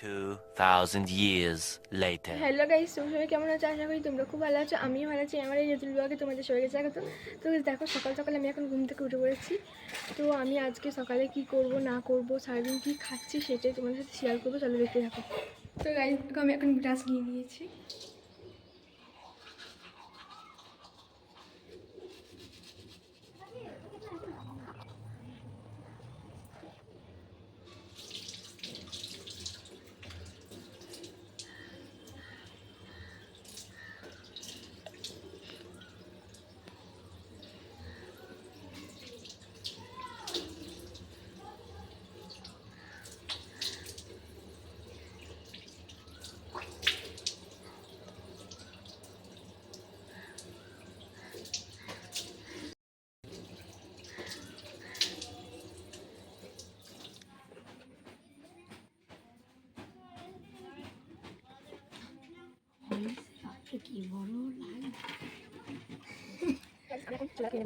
2,000 years later. Hello guys তোমরা সবাই কেমন আছো? আশা করি তোমরা খুব ভালো আছো। আমিও ভালো আছি। আমার এই রেতুল ব্লগে তোমাদের সবাইকে স্বাগত। তো দেখো সকাল সকাল আমি এখন ঘুম থেকে উঠে পড়েছি। তো আমি আজকে সকালে কি করব না করব সারাদিন কী খাচ্ছি সেটাই তোমাদের সাথে শেয়ার করব। চলো দেখতে থাকো। তো গাইস আমি এখন ব্রাশ নিয়ে নিয়েছি। চুলা খেয়ে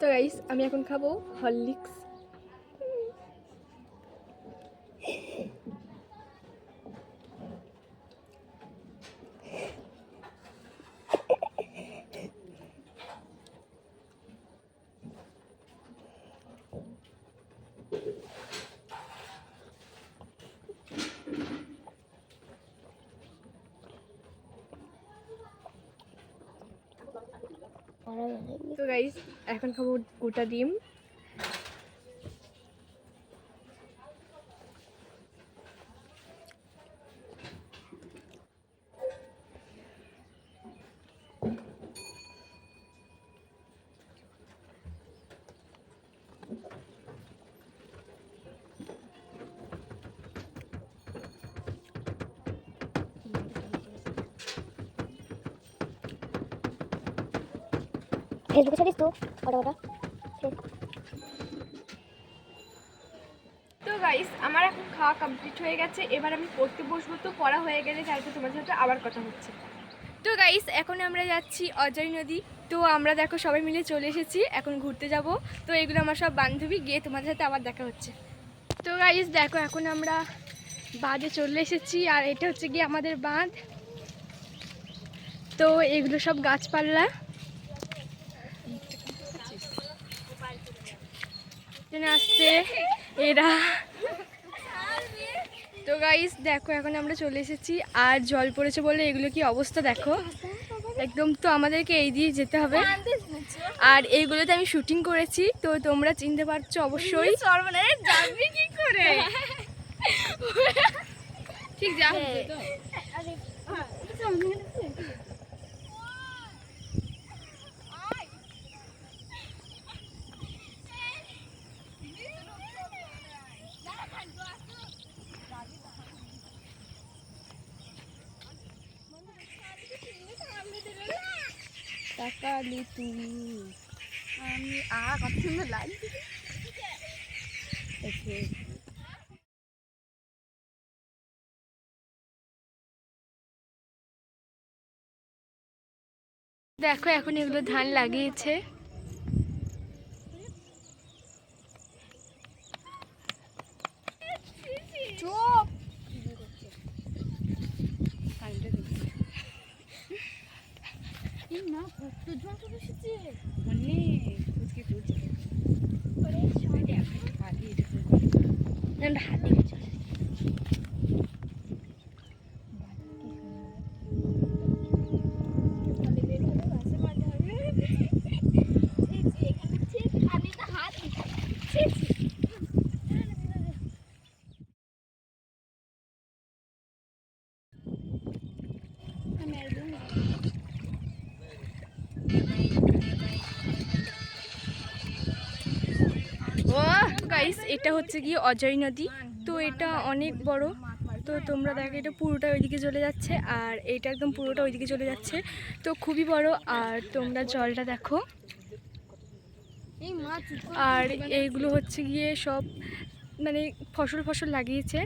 তো গাইস আমি এখন খাব হরলিক্স। তো গাইস এখন খাব গোটা ডিম। ফেসবুকে ছাড়িস তো ওটা ওটা তো গাইস আমার এখন খাওয়া কমপ্লিট হয়ে গেছে, এবার আমি পড়তে বসবো, তো পড়া হয়ে গেলে তারপর তোমাদের সাথে আবার কথা হচ্ছে। তো গাইস এখন আমরা যাচ্ছি অজয় নদী। তো আমরা দেখো সবাই মিলে চলে এসেছি, এখন ঘুরতে যাব। তো এগুলো আমার সব বান্ধবী, গিয়ে তোমাদের সাথে আবার দেখা হচ্ছে। তো গাইস দেখো এখন আমরা বাঁধে চলে এসেছি, আর এটা হচ্ছে গিয়ে আমাদের বাঁধ। তো এগুলো সব গাছপালা। এখানে আসছে। এরা। তো গাইস দেখো এখন আমরা চলে এসেছি। আর জল পড়েছে বলে এগুলো কি অবস্থা দেখো। একদম তো আমাদেরকে এই দিয়ে যেতে হবে। আর এইগুলোতে আমি শুটিং করেছি তো তোমরা চিনতে পারছ অবশ্যই। যাবি কি করে? ঠিক যা টাকালি তুমি আমি আ কত সুন্দর দেখো এখন এগুলো ধান লাগিয়েছে। না কত জল চলে এসেছে। অনেক ফুচকে ফুচকে। হাতে গাইস এটা হচ্ছে গিয়ে অজয় নদী। তো এটা অনেক বড়। তো তোমরা দেখো এটা পুরোটা ওইদিকে চলে যাচ্ছে আর এটা একদম পুরোটা ওইদিকে চলে যাচ্ছে। তো খুবই বড় আর তোমরা জলটা দেখো। আর এইগুলো হচ্ছে গিয়ে সব মানে ফসল ফসল লাগিয়েছে।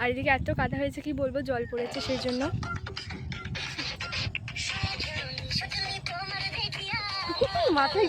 আর এদিকে এত কাদা হয়েছে কি বলব জল পড়েছে সেই জন্য। মাথায়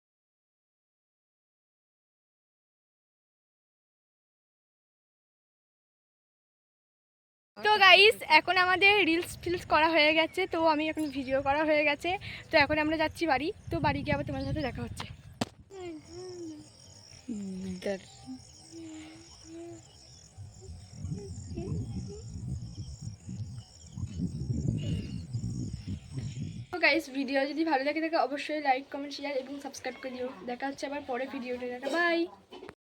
তো গাইস এখন আমাদের রিলস ফিলস করা হয়ে গেছে, তো আমি এখন ভিডিও করা হয়ে গেছে। তো এখন আমরা যাচ্ছি বাড়ি, তো বাড়ি গিয়ে আবার তোমার সাথে দেখা হচ্ছে। গাইস ভিডিও যদি ভালো লাগে থাকে, অবশ্যই লাইক কমেন্ট শেয়ার এবং সাবস্ক্রাইব করে দিও। দেখা হচ্ছে আবার পরে ভিডিওটা বাই